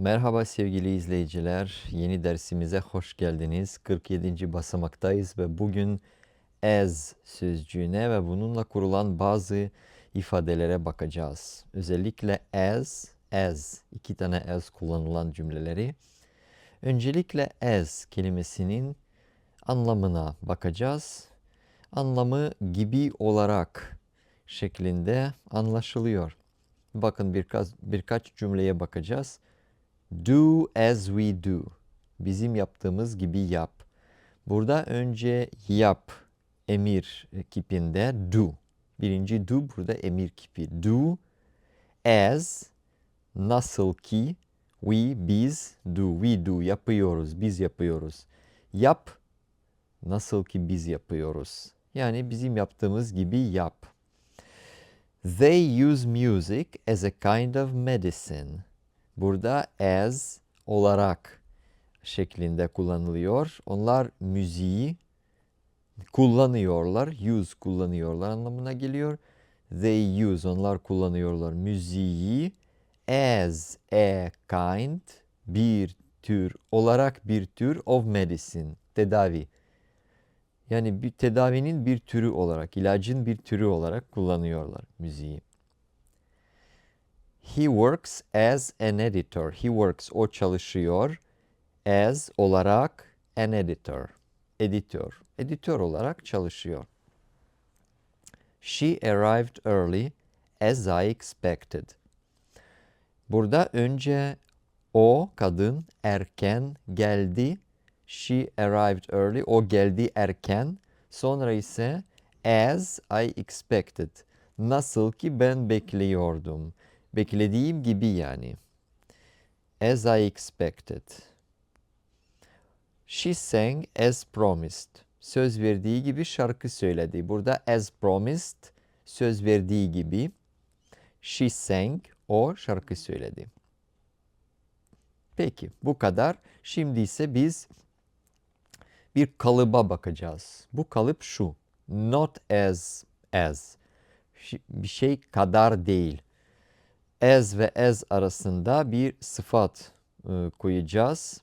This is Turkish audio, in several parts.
Merhaba sevgili izleyiciler. Yeni dersimize hoş geldiniz. 47. basamaktayız ve bugün as sözcüğüne ve bununla kurulan bazı ifadelere bakacağız. Özellikle as, as, iki tane as kullanılan cümleleri. Öncelikle as kelimesinin anlamına bakacağız. Anlamı gibi olarak şeklinde anlaşılıyor. Bakın birkaç, birkaç cümleye bakacağız. Do as we do. Bizim yaptığımız gibi yap. Burada önce yap emir kipinde do. Birinci do burada emir kipi. Do as nasıl ki we biz do we do yapıyoruz biz yapıyoruz. Yap nasıl ki biz yapıyoruz. Yani bizim yaptığımız gibi yap. They use music as a kind of medicine. Burada as olarak şeklinde kullanılıyor. Onlar müziği kullanıyorlar. Use kullanıyorlar anlamına geliyor. They use onlar kullanıyorlar müziği as a kind bir tür olarak bir tür of medicine tedavi. Yani bir tedavinin bir türü olarak, ilacın bir türü olarak kullanıyorlar müziği. He works as an editor. He works, o çalışıyor. As olarak an editor. Editör. Editör olarak çalışıyor. She arrived early as I expected. Burada önce o kadın erken geldi. She arrived early. O geldi erken. Sonra ise as I expected. Nasıl ki ben bekliyordum. Beklediğim gibi yani. As I expected. She sang as promised. Söz verdiği gibi şarkı söyledi. Burada as promised söz verdiği gibi. She sang o şarkı söyledi. Peki bu kadar. Şimdi ise biz bir kalıba bakacağız. Bu kalıp şu. Not as as. Bir şey kadar değil. As ve as arasında bir sıfat e, koyacağız.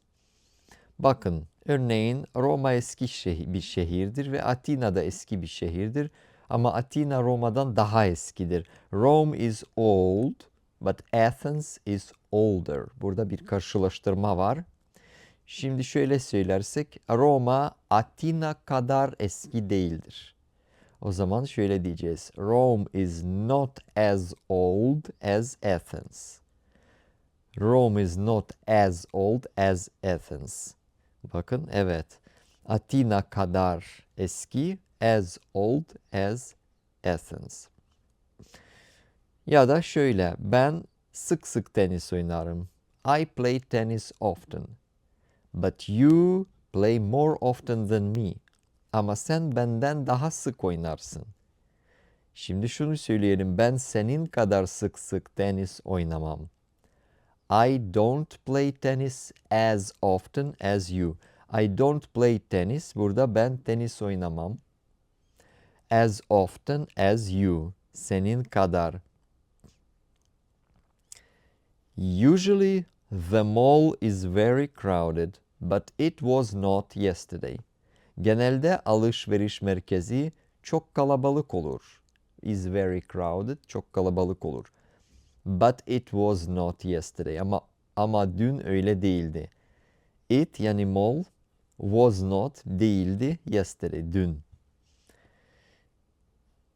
Bakın örneğin Roma eski şehir, bir şehirdir ve Atina da eski bir şehirdir. Ama Atina Roma'dan daha eskidir. Rome is old but Athens is older. Burada bir karşılaştırma var. Şimdi şöyle söylersek Roma Atina kadar eski değildir. O zaman şöyle diyeceğiz. Rome is not as old as Athens. Rome is not as old as Athens. Bakın evet. Atina kadar eski as old as Athens. Ya da şöyle ben sık sık tenis oynarım. I play tennis often. But you play more often than me. Ama sen benden daha sık oynarsın. Şimdi şunu söyleyelim. Ben senin kadar sık sık tenis oynamam. I don't play tennis as often as you. I don't play tennis. Burada ben tenis oynamam. As often as you. Senin kadar. Usually the mall is very crowded, but it was not yesterday. Genelde alışveriş merkezi çok kalabalık olur. Is very crowded, çok kalabalık olur. But it was not yesterday. Ama ama dün öyle değildi. It yani mall was not değildi yesterday dün.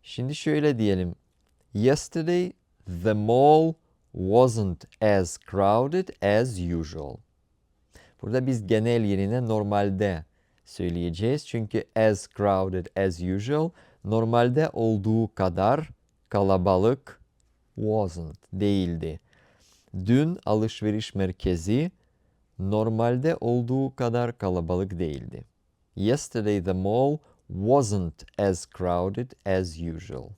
Şimdi şöyle diyelim. Yesterday the mall wasn't as crowded as usual. Burada biz genel yerine normalde söyleyeceğiz. Çünkü as crowded as usual normalde olduğu kadar kalabalık wasn't değildi. Dün alışveriş merkezi normalde olduğu kadar kalabalık değildi. Yesterday the mall wasn't as crowded as usual.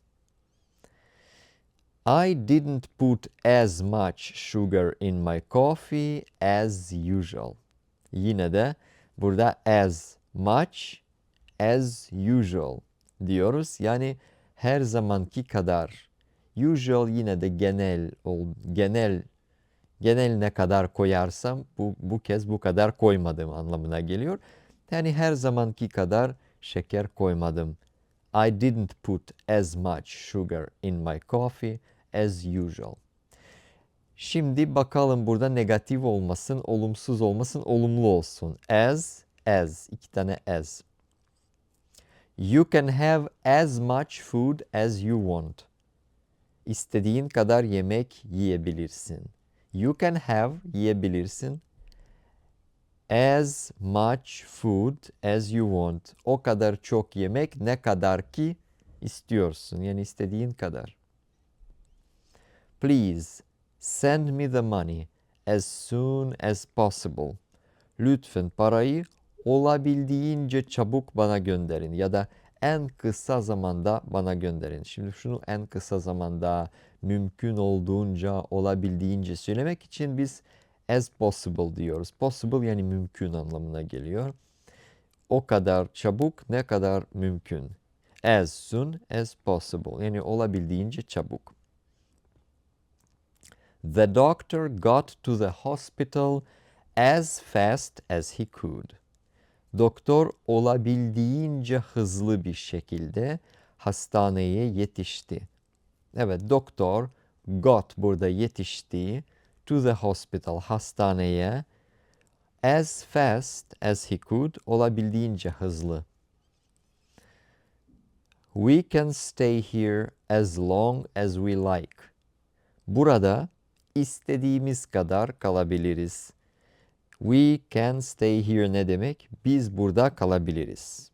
I didn't put as much sugar in my coffee as usual. Yine de burada as much as usual diyoruz. Yani her zamanki kadar. Usual yine de genel genel Genel ne kadar koyarsam bu, bu kez bu kadar koymadım anlamına geliyor. Yani her zamanki kadar şeker koymadım. I didn't put as much sugar in my coffee as usual. Şimdi bakalım burada negatif olmasın, olumsuz olmasın, olumlu olsun. As, as. iki tane as. You can have as much food as you want. İstediğin kadar yemek yiyebilirsin. You can have yiyebilirsin. As much food as you want. O kadar çok yemek ne kadar ki istiyorsun. Yani istediğin kadar. Please send me the money as soon as possible. Lütfen parayı olabildiğince çabuk bana gönderin ya da en kısa zamanda bana gönderin. Şimdi şunu en kısa zamanda mümkün olduğunca olabildiğince söylemek için biz as possible diyoruz. Possible yani mümkün anlamına geliyor. O kadar çabuk ne kadar mümkün. As soon as possible yani olabildiğince çabuk. The doctor got to the hospital as fast as he could. Doktor olabildiğince hızlı bir şekilde hastaneye yetişti. Evet, doktor got burada yetişti to the hospital hastaneye as fast as he could olabildiğince hızlı. We can stay here as long as we like. Burada istediğimiz kadar kalabiliriz. We can stay here ne demek? Biz burada kalabiliriz.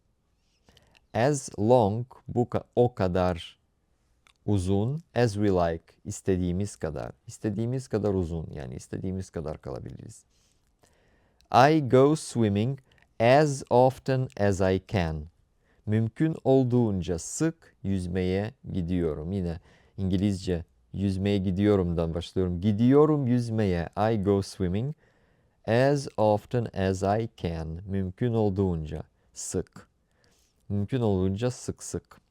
As long bu o kadar uzun as we like istediğimiz kadar. İstediğimiz kadar uzun yani istediğimiz kadar kalabiliriz. I go swimming as often as I can. Mümkün olduğunca sık yüzmeye gidiyorum. Yine İngilizce yüzmeye gidiyorumdan başlıyorum. Gidiyorum yüzmeye. I go swimming as often as I can. Mümkün olduğunca sık. Mümkün olduğunca sık sık.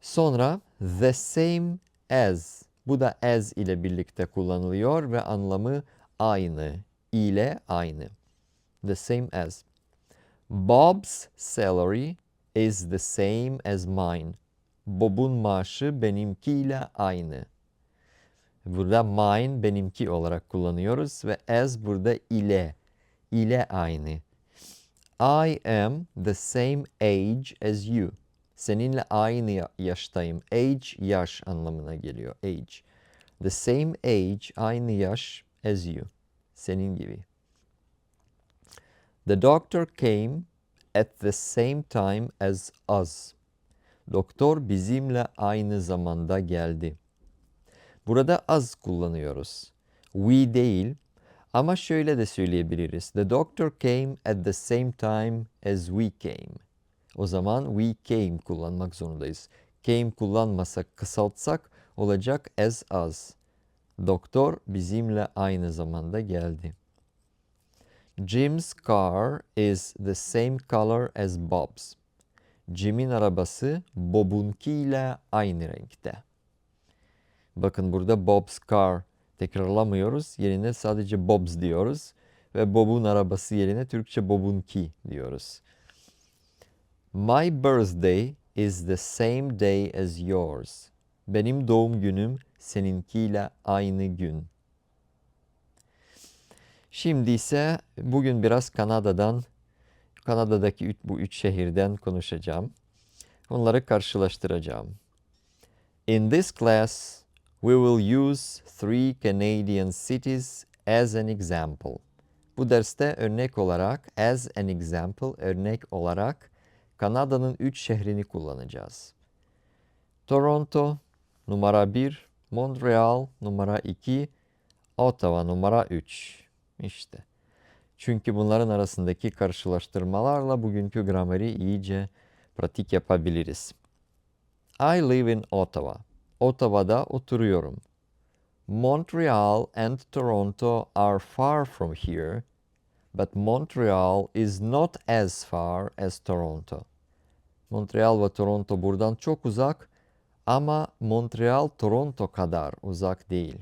Sonra the same as. Bu da as ile birlikte kullanılıyor ve anlamı aynı. ile aynı. The same as. Bob's salary is the same as mine. Bob'un maaşı benimkiyle aynı. Burada mine benimki olarak kullanıyoruz ve as burada ile. ile aynı. I am the same age as you. Seninle aynı yaştayım. Age yaş anlamına geliyor. Age. The same age aynı yaş as you. Senin gibi. The doctor came at the same time as us. Doktor bizimle aynı zamanda geldi. Burada az kullanıyoruz. We değil ama şöyle de söyleyebiliriz. The doctor came at the same time as we came. O zaman we came kullanmak zorundayız. Came kullanmasak, kısaltsak olacak as us. Doktor bizimle aynı zamanda geldi. Jim's car is the same color as Bob's. Jim'in arabası Bob'unkiyle aynı renkte. Bakın burada Bob's car tekrarlamıyoruz. Yerine sadece Bob's diyoruz. Ve Bob'un arabası yerine Türkçe Bob'unki diyoruz. My birthday is the same day as yours. Benim doğum günüm seninkiyle aynı gün. Şimdi ise bugün biraz Kanada'dan, Kanada'daki bu üç şehirden konuşacağım. Onları karşılaştıracağım. In this class, we will use three Canadian cities as an example. Bu derste örnek olarak, as an example, örnek olarak Kanada'nın üç şehrini kullanacağız. Toronto numara 1, Montreal numara 2, Ottawa numara 3. İşte. Çünkü bunların arasındaki karşılaştırmalarla bugünkü grameri iyice pratik yapabiliriz. I live in Ottawa. Ottawa'da oturuyorum. Montreal and Toronto are far from here, but Montreal is not as far as Toronto. Montreal ve Toronto buradan çok uzak ama Montreal Toronto kadar uzak değil.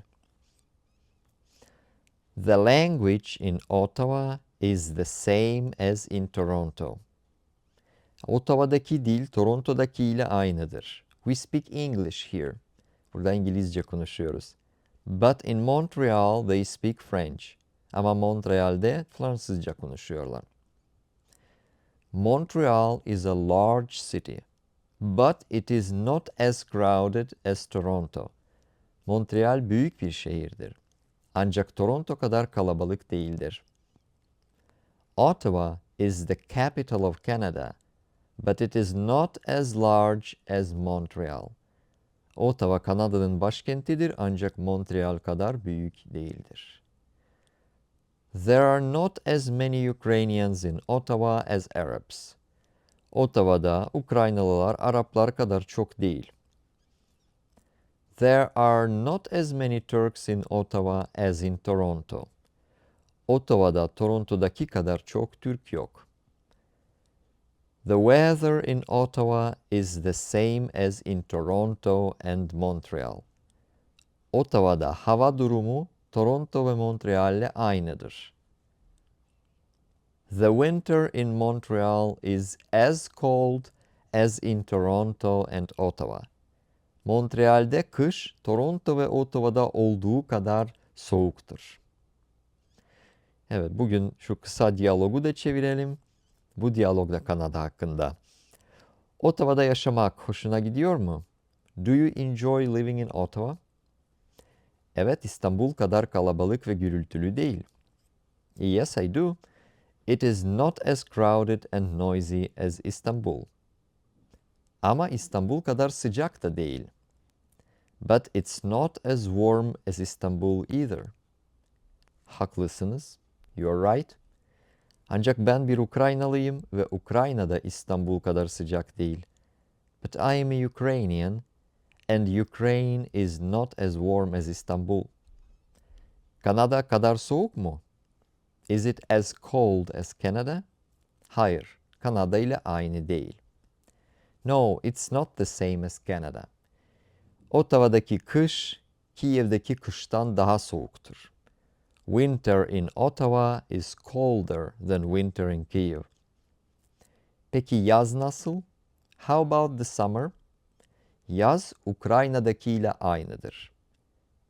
The language in Ottawa is the same as in Toronto. Ottawa'daki dil Toronto'daki ile aynıdır. We speak English here. Burada İngilizce konuşuyoruz. But in Montreal they speak French. Ama Montreal'de Fransızca konuşuyorlar. Montreal is a large city, but it is not as crowded as Toronto. Montreal büyük bir şehirdir. Ancak Toronto kadar kalabalık değildir. Ottawa is the capital of Canada, but it is not as large as Montreal. Ottawa Kanada'nın başkentidir ancak Montreal kadar büyük değildir. There are not as many Ukrainians in Ottawa as Arabs. Ottawa'da Ukraynalılar Araplar kadar çok değil. There are not as many Turks in Ottawa as in Toronto. Ottawa'da Toronto'daki kadar çok Türk yok. The weather in Ottawa is the same as in Toronto and Montreal. Ottawa'da hava durumu Toronto ve Montreal'le aynıdır. The winter in Montreal is as cold as in Toronto and Ottawa. Montreal'de kış Toronto ve Ottawa'da olduğu kadar soğuktur. Evet, bugün şu kısa diyalogu da çevirelim. Bu diyalogda Kanada hakkında. Ottawa'da yaşamak hoşuna gidiyor mu? Do you enjoy living in Ottawa? Evet, İstanbul kadar kalabalık ve gürültülü değil. Yes, I do. It is not as crowded and noisy as Istanbul. Ama İstanbul kadar sıcak da değil. But it's not as warm as Istanbul either. Haklısınız. You're right. Ancak ben bir Ukraynalıyım ve Ukrayna'da İstanbul kadar sıcak değil. But I am a Ukrainian and Ukraine is not as warm as Istanbul. Kanada kadar soğuk mu? Is it as cold as Canada? Hayır, Kanada ile aynı değil. No, it's not the same as Canada. Ottawa'daki kış, Kiev'deki kıştan daha soğuktur. Winter in Ottawa is colder than winter in Kiev. Peki yaz nasıl? How about the summer? Yaz Ukrayna'dakiyle aynıdır.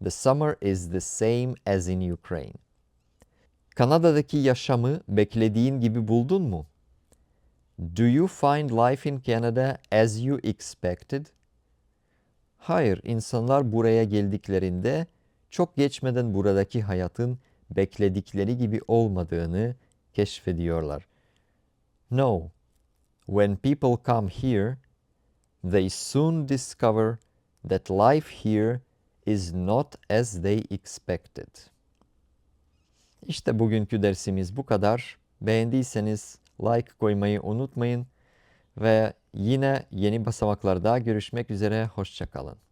The summer is the same as in Ukraine. Kanada'daki yaşamı beklediğin gibi buldun mu? Do you find life in Canada as you expected? Hayır, insanlar buraya geldiklerinde çok geçmeden buradaki hayatın bekledikleri gibi olmadığını keşfediyorlar. No, when people come here, they soon discover that life here is not as they expected. İşte bugünkü dersimiz bu kadar. Beğendiyseniz like koymayı unutmayın ve yine yeni basamaklarda görüşmek üzere. Hoşçakalın.